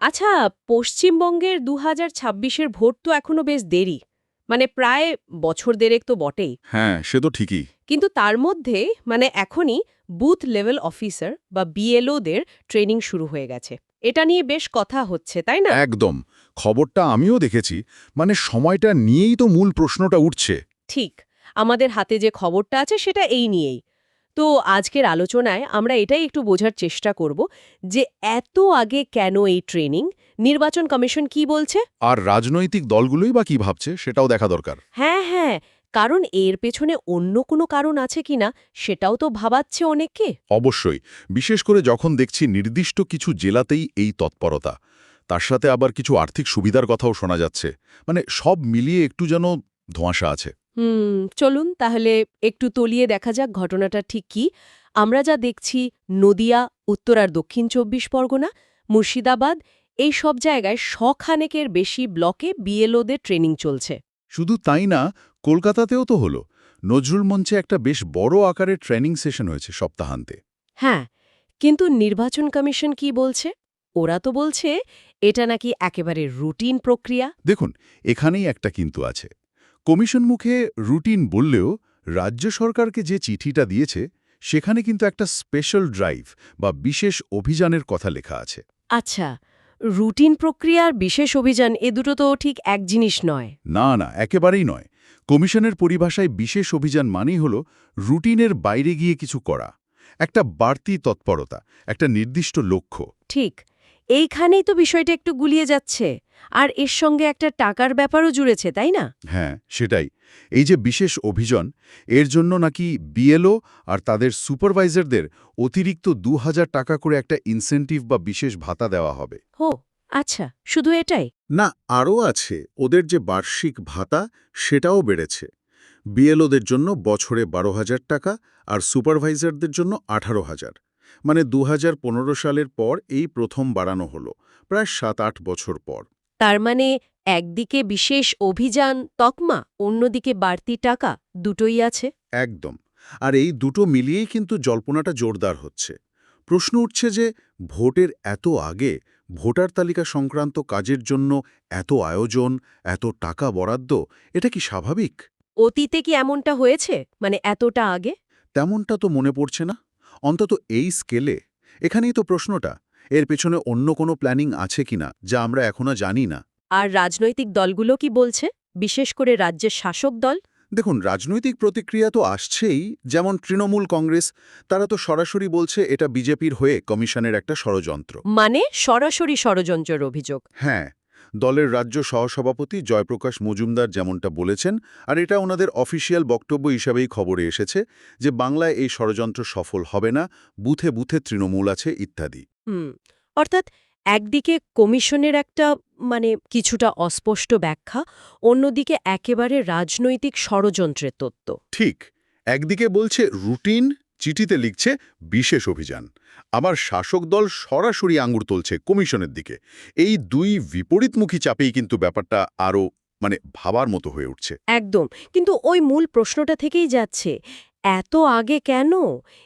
আচ্ছা পশ্চিমবঙ্গের দু হাজার ছাব্বিশের ভোট তো এখনও বেশ দেরি। মানে প্রায় বছর দেড়েক তো বটেই। হ্যাঁ সে তো ঠিকই। কিন্তু তার মধ্যে মানে এখনই বুথ লেভেল অফিসার বা বিএলওদের ট্রেনিং শুরু হয়ে গেছে। এটা নিয়ে বেশ কথা হচ্ছে তাই না? একদম। খবরটা আমিও দেখেছি। মানে সময়টা নিয়েই তো মূল প্রশ্নটা উঠছে। ঠিক। আমাদের হাতে যে খবরটা আছে সেটা এই নিয়েই। তো আজকের আলোচনায় আমরা এটাই একটু বোঝার চেষ্টা করব যে এত আগে কেন এই ট্রেনিং? নির্বাচন কমিশন কি বলছে? আর রাজনৈতিক দলগুলোই বা কি ভাবছে সেটাও দেখা দরকার। হ্যাঁ হ্যাঁ। কারণ এর পেছনে অন্য কোনো কারণ আছে কিনা সেটাও তো ভাবাচ্ছে অনেককে। অবশ্যই। বিশেষ করে যখন দেখছি নির্দিষ্ট কিছু জেলাতেই এই তৎপরতা। তার সাথে আবার কিছু আর্থিক সুবিধার কথাও শোনা যাচ্ছে। মানে সব মিলিয়ে একটু যেন ধোঁয়াশা আছে। হুম চলুন তাহলে একটু তলিয়ে দেখা যাক ঘটনাটা ঠিক কি। আমরা যা দেখছি নদিয়া উত্তর আর দক্ষিণ চব্বিশ পরগনা মুর্শিদাবাদ এই সব জায়গায় শখানেকের বেশি ব্লকে বিএলওদের ট্রেনিং চলছে। শুধু তাই না কলকাতাতেও তো হলো। নজরুল মঞ্চে একটা বেশ বড় আকারের ট্রেনিং সেশন হয়েছে সপ্তাহান্তে। হ্যাঁ কিন্তু নির্বাচন কমিশন কি বলছে? ওরা তো বলছে এটা নাকি একেবারে রুটিন প্রক্রিয়া। দেখুন এখানেই একটা কিন্তু আছে। কমিশন মুখে রুটিন বললেও রাজ্য সরকারকে যে চিঠিটা দিয়েছে সেখানে কিন্তু একটা স্পেশাল ড্রাইভ বা বিশেষ অভিযানের কথা লেখা আছে। আচ্ছা রুটিন প্রক্রিয়ার বিশেষ অভিযান এ দুটো তো ঠিক এক জিনিস নয়। না না একেবারেই নয়। কমিশনের পরিভাষায় বিশেষ অভিযান মানেই হল রুটিনের বাইরে গিয়ে কিছু করা। একটা বাড়তি তৎপরতা একটা নির্দিষ্ট লক্ষ্য। ঠিক এইখানেই তো বিষয়টা একটু গুলিয়ে যাচ্ছে। আর এর সঙ্গে একটা টাকার ব্যাপারও জুড়েছে তাই না? হ্যাঁ সেটাই। এই যে বিশেষ অভিযান এর জন্য নাকি বিএলও আর তাদের সুপারভাইজারদের অতিরিক্ত দু হাজার টাকা করে একটা ইনসেন্টিভ বা বিশেষ ভাতা দেওয়া হবে। হো আচ্ছা শুধু এটাই? না আরও আছে। ওদের যে বার্ষিক ভাতা সেটাও বেড়েছে। বিএলওদের জন্য বছরে বারো হাজার টাকা আর সুপারভাইজারদের জন্য আঠারো হাজার। মানে দু হাজার পনেরো সালের পর এই প্রথম বাড়ানো হলো প্রায় সাত আট বছর পর। তার মানে একদিকে বিশেষ অভিযান তকমা অন্যদিকে বাড়তি টাকা দুটোই আছে? একদম। আর এই দুটো মিলিয়েই কিন্তু জল্পনাটা জোরদার হচ্ছে। প্রশ্ন উঠছে যে ভোটের এত আগে ভোটার তালিকা সংক্রান্ত কাজের জন্য এত আয়োজন এত টাকা বরাদ্দ এটা কি স্বাভাবিক? অতীতে কি এমনটা হয়েছে? মানে এতটা আগে? তেমনটা তো মনে পড়ছে না। অন্তত এই স্কেলে? এখানেই তো প্রশ্নটা। এর পেছনে অন্য কোনো প্ল্যানিং আছে কিনা যা আমরা এখনও জানি না। আর রাজনৈতিক দলগুলো কি বলছে? বিশেষ করে রাজ্যের শাসক দল? দেখুন রাজনৈতিক প্রতিক্রিয়া তো আসছেই যেমন তৃণমূল কংগ্রেস তারা তো সরাসরি বলছে এটা বিজেপির হয়ে কমিশনের একটা ষড়যন্ত্র। মানে সরাসরি ষড়যন্ত্রের অভিযোগ। হ্যাঁ দলের রাজ্য সহসভাপতি জয়প্রকাশ মজুমদার যেমনটা বলেছেন আর এটা ওনাদের অফিসিয়াল বক্তব্য হিসাবেই খবরে এসেছে যে বাংলায় এই ষড়যন্ত্র সফল হবে না বুথে বুথে তৃণমূল আছে ইত্যাদি। হুম অর্থাৎ একদিকে কমিশনের একটা মানে কিছুটা অস্পষ্ট ব্যাখ্যা অন্যদিকে একেবারে রাজনৈতিক ষড়যন্ত্রের তত্ত্ব। ঠিক একদিকে বলছে রুটিন চিঠিতে লিখছে বিশেষ অভিযান। আমার শাসক দল সরাসরি আঙুর তুলছে কমিশনের দিকে। এই দুই বিপরীতমুখী চাপেই কিন্তু ব্যাপারটা আরও মানে ভাবার মতো হয়ে উঠছে। একদম। কিন্তু ওই মূল প্রশ্নটা থেকেই যাচ্ছে এত আগে কেন?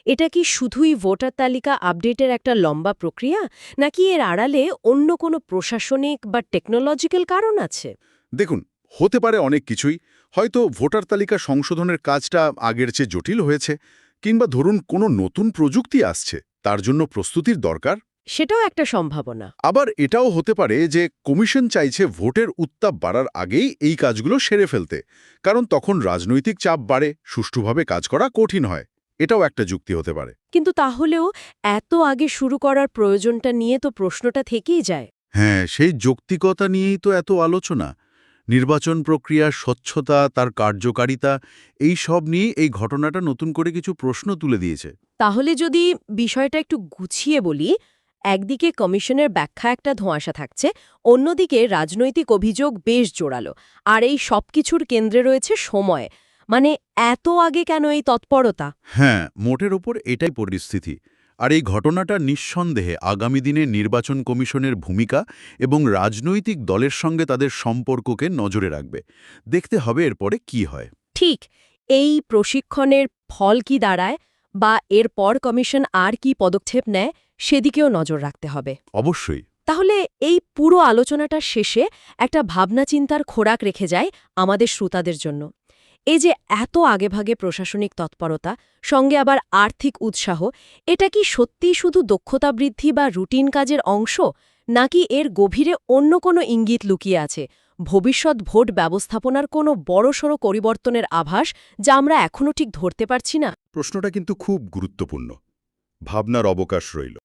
এটা কি শুধুই ভোটার তালিকা আপডেটের একটা লম্বা প্রক্রিয়া নাকি এর আড়ালে অন্য কোনো প্রশাসনিক বা টেকনোলজিক্যাল কারণ আছে? দেখুন হতে পারে অনেক কিছুই। হয়তো ভোটার তালিকা সংশোধনের কাজটা আগের চেয়ে জটিল হয়েছে কিংবা ধরুন কোনো নতুন প্রযুক্তি আসছে তার জন্য প্রস্তুতির দরকার? সেটাও একটা সম্ভাবনা। আবার এটাও হতে পারে যে কমিশন চাইছে ভোটের উত্তাপ বাড়ার আগেই এই কাজগুলো সেরে ফেলতে কারণ তখন রাজনৈতিক চাপ বাড়ে সুষ্ঠুভাবে কাজ করা কঠিন হয়। এটাও একটা যুক্তি হতে পারে। কিন্তু তাহলেও এত আগে শুরু করার প্রয়োজনটা নিয়ে তো প্রশ্নটা থেকেই যায়। হ্যাঁ সেই যৌক্তিকতা নিয়েই তো এত আলোচনা। নির্বাচন প্রক্রিয়া স্বচ্ছতা তার কার্যকারিতা এই সব নিয়ে এই ঘটনাটা নতুন করে কিছু প্রশ্ন তুলে দিয়েছে। তাহলে যদি বিষয়টা একটু গুছিয়ে বলি একদিকে কমিশনের ব্যাখ্যা একটা ধোঁয়াশা থাকছে অন্যদিকে রাজনৈতিক অভিযোগ বেশ জোরালো আর এই সবকিছুর কেন্দ্রে রয়েছে সময়। মানে এত আগে কেন এই তৎপরতা? হ্যাঁ মোটের ওপর এটাই পরিস্থিতি। আর এই ঘটনাটা নিঃসন্দেহে আগামী দিনে নির্বাচন কমিশনের ভূমিকা এবং রাজনৈতিক দলের সঙ্গে তাদের সম্পর্ককে নজরে রাখবে। দেখতে হবে এরপরে কি হয়। ঠিক এই প্রশিক্ষণের ফল কি দাঁড়ায় বা এরপর কমিশন আর কি পদক্ষেপ নেয় সেদিকেও নজর রাখতে হবে। অবশ্যই। তাহলে এই পুরো আলোচনাটা শেষে একটা ভাবনা চিন্তার খোরাক রেখে যায় আমাদের শ্রোতাদের জন্য। এই যে এত আগেভাগে প্রশাসনিক তৎপরতা, সঙ্গে আবার আর্থিক উৎসাহ, এটা কি সত্যিই শুধু দক্ষতা বৃদ্ধি বা রুটিন কাজের অংশ, নাকি এর গভীরে অন্য কোনো ইঙ্গিত লুকিয়ে আছে? ভবিষ্যৎ ভোট ব্যবস্থাপনার কোনো বড়সড় পরিবর্তনের আভাস যা আমরা এখনও ঠিক ধরতে পারছি না? প্রশ্নটা কিন্তু খুব গুরুত্বপূর্ণ। ভাবনার অবকাশ রইল।